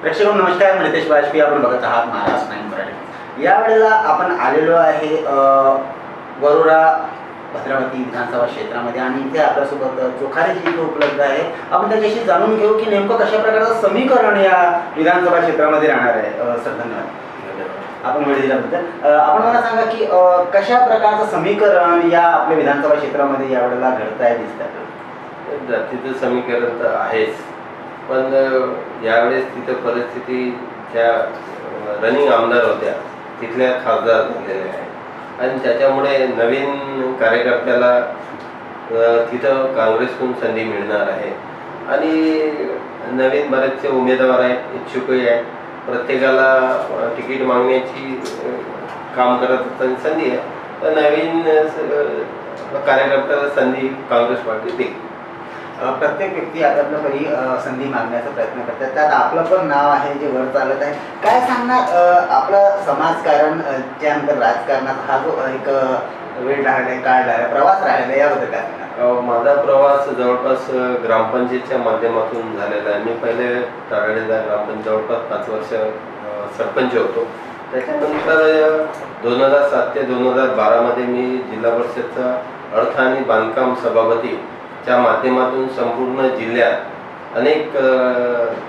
प्रेक्षक नमस्कार मी नितेश वाजपेयी आपण बघत आहात महाराष्ट्र नाईन मराठी. यावेळेला आपण आलेलो आहे वरोरा भद्रावती विधानसभा क्षेत्रामध्ये आणि इथे आपल्यासोबत जोखारे जी इथे उपलब्ध आहे. आपण त्याच्याशी जाणून घेऊ की नेमकं कशा प्रकारचं समीकरण या विधानसभा क्षेत्रामध्ये राहणार आहे. सर धन्यवाद. आपण वेळ दिल्याबद्दल. आपण मला सांगा की कशा प्रकारचं समीकरण या आपल्या विधानसभा क्षेत्रामध्ये यावेळेला घडत आहे दिसत आहे जातीचं समीकरण तर आहेच. पण यावेळेस तिथं परिस्थिती ज्या रनिंग आमदार होत्या तिथल्या खासदार झालेल्या आहेत. आणि त्याच्यामुळे नवीन कार्यकर्त्याला तिथं काँग्रेसकडून संधी मिळणार आहे. आणि नवीन बरेचसे उमेदवार आहेत इच्छुकही आहेत. प्रत्येकाला तिकीट मागण्याची काम करत असताना संधी आहे. तर नवीन कार्यकर्त्याला संधी काँग्रेस पार्टी देईल. प्रत्येक व्यक्ती आपल्या परी संधी मागण्याचा प्रयत्न करतात. त्यात आपलं पण नाव आहे जे वर चालत आहे. काय सांगणार आपलं समाजकारण अ, त्यानंतर राजकारणात हा जो एक वेळ राहिला आहे काळ राहिला प्रवास राहिलेला आहे याबद्दल काय सांगणार? माझा प्रवास जवळपास ग्रामपंचायतच्या माध्यमातून झालेला आहे. मी पहिले तराडेदार ग्रामपंचायत जवळपास पाच वर्ष सरपंच होतो. त्याच्यानंतर दोन हजार सात ते दोन हजार बारामध्ये मी जिल्हा परिषदचा अर्थ आणि बांधकाम च्या माध्यमातून संपूर्ण जिल्ह्यात अनेक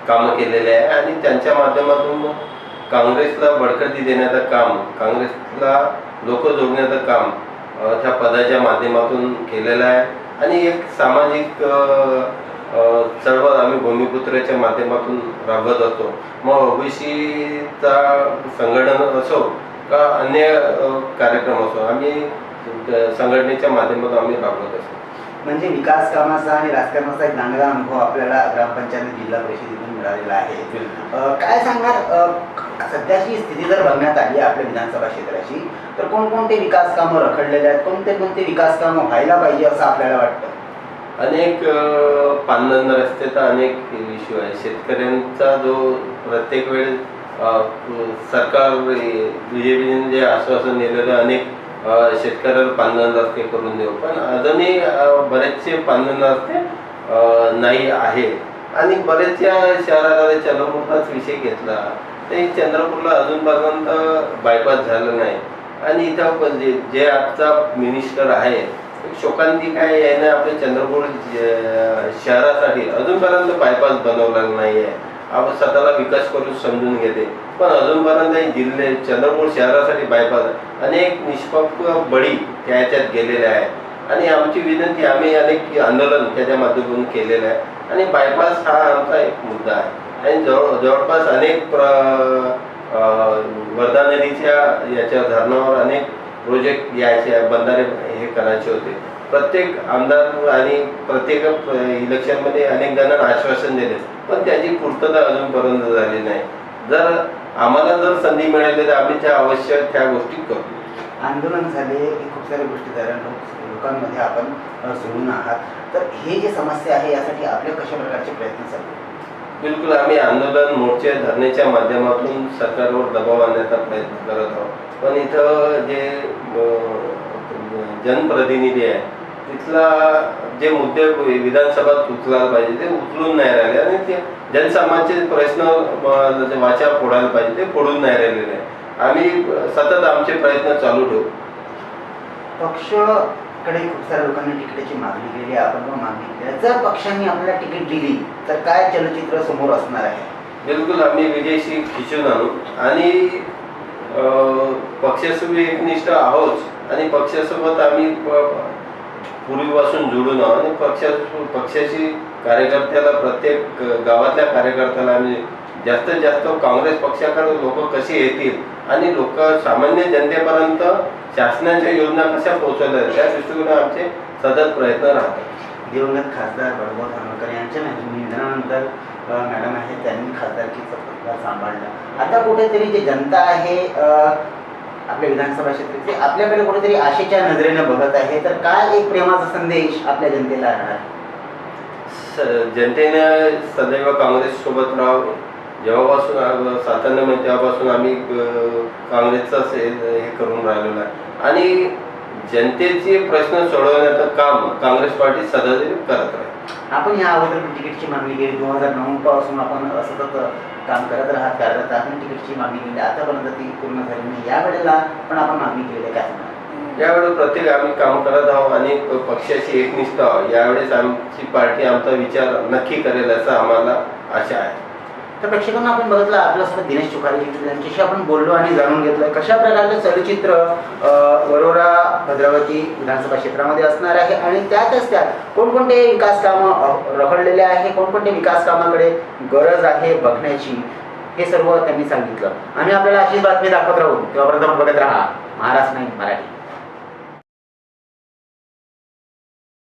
कामं केलेले आहे आणि त्यांच्या माध्यमातून काँग्रेसला बळकटी देण्याचं काम काँग्रेसला लोक जोडण्याचं काम त्या पदाच्या माध्यमातून केलेलं आहे. आणि एक सामाजिक चळवळ आम्ही भूमिपुत्राच्या माध्यमातून राबवत असतो. मग ओबीसीचा संघटन असो का अन्य कार्यक्रम असो आम्ही संघटनेच्या माध्यमातून आम्ही राबवत असतो. म्हणजे विकास कामाचा आणि राजकारणाचा एक चांगला अनुभव आपल्याला ग्रामपंचायत जिल्हा परिषदेतून मिळालेला आहे. काय सांगणार? सध्याची स्थिती जर बघण्यात आली आपल्या विधानसभा क्षेत्राची तर कोणकोणते विकास कामं रखडलेले आहेत? कोणते कोणते विकास कामं व्हायला पाहिजे असं आपल्याला वाटतं? अनेक पांदन रस्ते तर अनेक इश्यू आहे शेतकऱ्यांचा जो प्रत्येक वेळेस अ, सरकार बी जे पीने जे आश्वासन दिलेलं अनेक शेतकऱ्याला पांदन रस्ते करून देऊ. पण अजूनही बरेचसे पांदन रस्ते नाही आहे. आणि बरेचशा शहराला चंद्रपूरचाच विषय घेतला ते चंद्रपूरला अजूनपर्यंत बायपास झालं नाही. आणि इथं पण जे जे आजचा मिनिस्टर आहे शोकांती काय याने आपल्या चंद्रपूर शहरासाठी अजूनपर्यंत बायपास बनवलेला नाही आहे आपण स्वतःला विकास करून समजून घेते. पण अजूनपर्यंत हे जिल्हे चंद्रपूर शहरासाठी बायपास अनेक निष्पक्ष बळी त्या याच्यात गेलेले आहे आणि आमची विनंती आम्ही अनेक आंदोलन त्याच्या माध्यमातून केलेलं आहे. आणि बायपास हा आमचा एक मुद्दा आहे. आणि जवळ जवळपास अनेक प्र वर्धा नदीच्या याच्या धरणावर अनेक प्रोजेक्ट यायचे बंधारे हे करायचे होते. प्रत्येक आमदार आणि प्रत्येक इलेक्शनमध्ये अनेक जणांना आश्वासन दिले. पण त्याची पूर्तता अजूनपर्यंत झाली नाही. जर आम्हाला जर संधी मिळाली तर आम्ही त्या अवश्य त्या गोष्टी करू आंदोलन झाले की खूप साऱ्या गोष्टी झाल्या. लोक लोकांमध्ये आपण सोडून आहात. तर हे जे समस्या आहे यासाठी आपले कशा प्रकारचे प्रयत्न चालू? बिलकुल आम्ही आंदोलन मोर्चे धरण्याच्या माध्यमातून सरकारवर दबाव आणण्याचा प्रयत्न करत आहोत. पण इथं जे जनप्रतिनिधी आहे तिथला जे मुद्दे विधानसभेत उचलायला पाहिजे ते उचलून नाही राहिले आणि ते जनसामान्याचे प्रश्न वाचा फोडायला पाहिजे ते फोडून नाही राहिलेले आम्ही सतत आमचे प्रयत्न चालू ठेवू. पक्षकडे खूप साऱ्या लोकांनी तिकिटाची मागणी केली आपण पण मागणी केली. जर पक्षांनी आपल्याला तिकीट दिली तर काय चलचित्र समोर असणार आहे? बिलकुल आम्ही विजयशी खिचून आणू आणि पक्षासोबत एकनिष्ठ आहोत. आणि पक्षासोबत आम्ही पूर्वीपासून जोडून आहोत आणि पक्षा पक्षाशी कार्यकर्त्याला प्रत्येक गावातल्या कार्यकर्त्याला आम्ही जास्तीत जास्त काँग्रेस पक्षाकडे लोक कसे येतील आणि लोक सामान्य जनतेपर्यंत शासनाच्या योजना कशा पोहोचवल्या त्या दृष्टिकोन आमचे सतत प्रयत्न राहतात. दिवंगत खासदार बळवंत धानोरकर यांच्या निधनानंतर मॅडम आहे त्यांनी खासदारकीचा सांभाळला. आता कुठेतरी जी जनता आहे आपल्या विधानसभा क्षेत्राचे आपल्याकडे कुठेतरी आशेच्या नजरेनं बघत आहे तर काय एक प्रेमाचा संदेश आपल्या जनतेला राहणार? स- जनतेने सदैव काँग्रेस सोबत राहावं. जेव्हापासून आ- स्वातंत्र्य म्हणजे तेव्हापासून आम्ही अ, काँग्रेसचाच हे हे करून राहिलेलो आहे आणि जनतेचे प्रश्न सोडवण्याचं काम काँग्रेस पार्टी सदैव करत राहील. आपण या अगोदर पण तिकीटची मागणी केली. दोन हजार नऊ पासून आपण सतत काम करत राहत कार्यरत आहात तिकीटची मागणी केली. आतापर्यंत ती पूर्ण झाली नाही. या वेळेला पण आपण मागणी केली आहे. काय यावेळेस प्रत्येक आम्ही काम करत आहोत आणि पक्षाची एकनिष्ठ आहोत. यावेळेस आमची पार्टी आमचा विचार नक्की करेल असं आम्हाला आशा आहे. तर प्रेक्षकांना आपण बघितलं आपल्यासोबत दिनेश चुकारी यांच्याशी आपण बोललो आणि जाणून घेतलं कशा प्रकारचं चलचित्र वरोरा भद्रावती विधानसभा क्षेत्रामध्ये असणार आहे आणि त्यातच त्यात कोणकोणते विकास कामं रखडलेले आहे कोणकोणते विकास कामाकडे गरज आहे बघण्याची हे सर्व त्यांनी सांगितलं. आम्ही आपल्याला अशीच बातमी दाखवत राहू. तेव्हापर्यंत बघत राहा. महाराष्ट्र नाही मराठी.